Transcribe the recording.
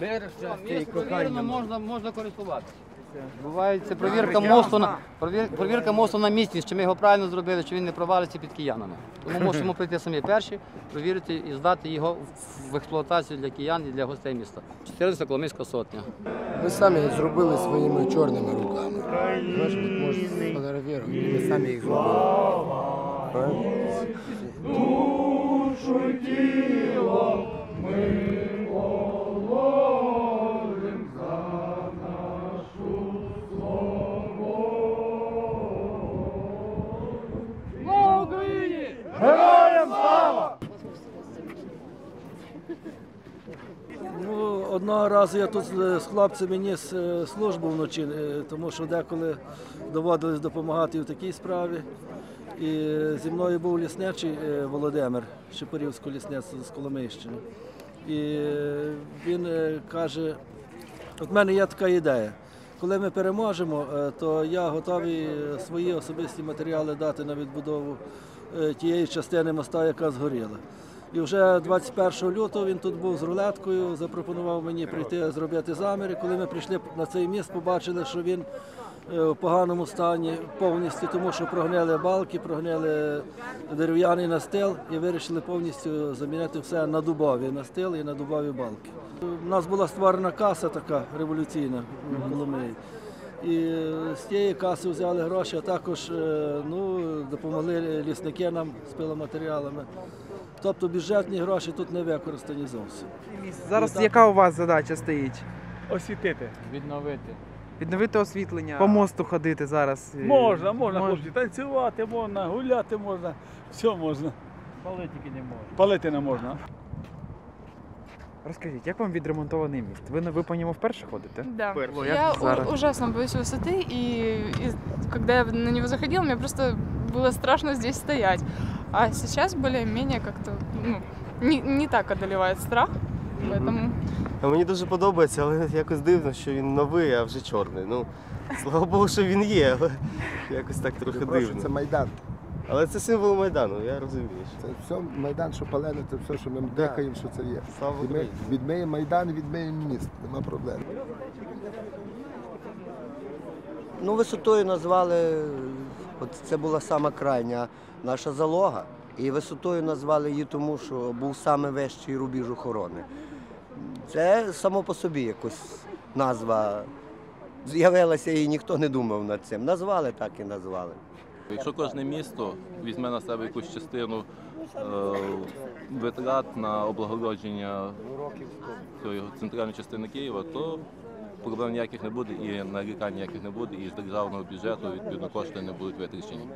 Мир, щастя і кохання. можна, можна користуватися. Бувається провірка мосту, на, провір- провірка мосту на місці, чи ми його правильно зробили, чи він не провалиться під киянами. Тому мусимо прийти самі перші, провірити і здати його в- в експлуатацію для киян і для гостей міста. 14 Коломийська сотня. Ми самі зробили своїми чорними руками. Знаєш, от ми самі їх зробили. Правильно? Ну, одного разу я тут з хлопцями ніс е, службу вночі, е, тому що деколи доводилось допомагати в такій справі. І зі мною був лісничий е, Володимир, Шепарівського лісництва з Коломийщини. І він каже: от в мене є така ідея. Коли ми переможемо, то я готовий свої особисті матеріали дати на відбудову тієї частини моста, яка згоріла. І вже 21 лютого він тут був з рулеткою, запропонував мені прийти зробити заміри. Коли ми прийшли на цей міст, побачили, що він е, в поганому стані повністю, тому що прогнили балки, прогнили дерев'яний настил і вирішили повністю замінити все на дубові настил і на дубові балки. У нас була створена каса така революційна в Коломиї. І з тієї каси взяли гроші, а також е, ну, допомогли лісники нам з пиломатеріалами. Тобто бюджетні гроші тут не використані зовсім. Зараз яка у вас задача стоїть? освітити. Відновити. Відновити освітлення. По мосту ходити зараз. е, Можна, можна, хлопці, танцювати можна, гуляти можна, все можна. Палити не можна. Палити не можна. Розкажіть, як вам відремонтований міст? Ви, на- ви по ньому вперше ходите? Да. О, Я як у- зараз? ужасно боюсь высоты, и, и когда я на него заходила, мне просто было страшно здесь стоять. А сейчас более-менее как-то ну, не, не так одолевает страх. Поэтому А Мені дуже подобається, але якось дивно, що він новий, а вже чорний. Ну, слава Богу, що він є, але якось так трохи Прошу, Це дивно. Майдан. Але це символ Майдану, я розумію. що- Це все Майдан, що палене, це все, що ми дихаємо, що це є. Слава І ми Україні. відмиємо Майдан, відмиємо міст. Нема проблем. Ну, висотою назвали, от це була сама крайня наша залога. І висотою назвали її тому, що був саме вищий рубіж охорони. Це само по собі якось назва з'явилася і ніхто не думав над цим. Назвали так і назвали. Якщо кожне місто візьме на себе якусь частину е, витрат на облагородження цієї центральної частини Києва, то проблем ніяких не буде і нарікань ніяких не буде, і з державного бюджету відповідно кошти не будуть витрачені.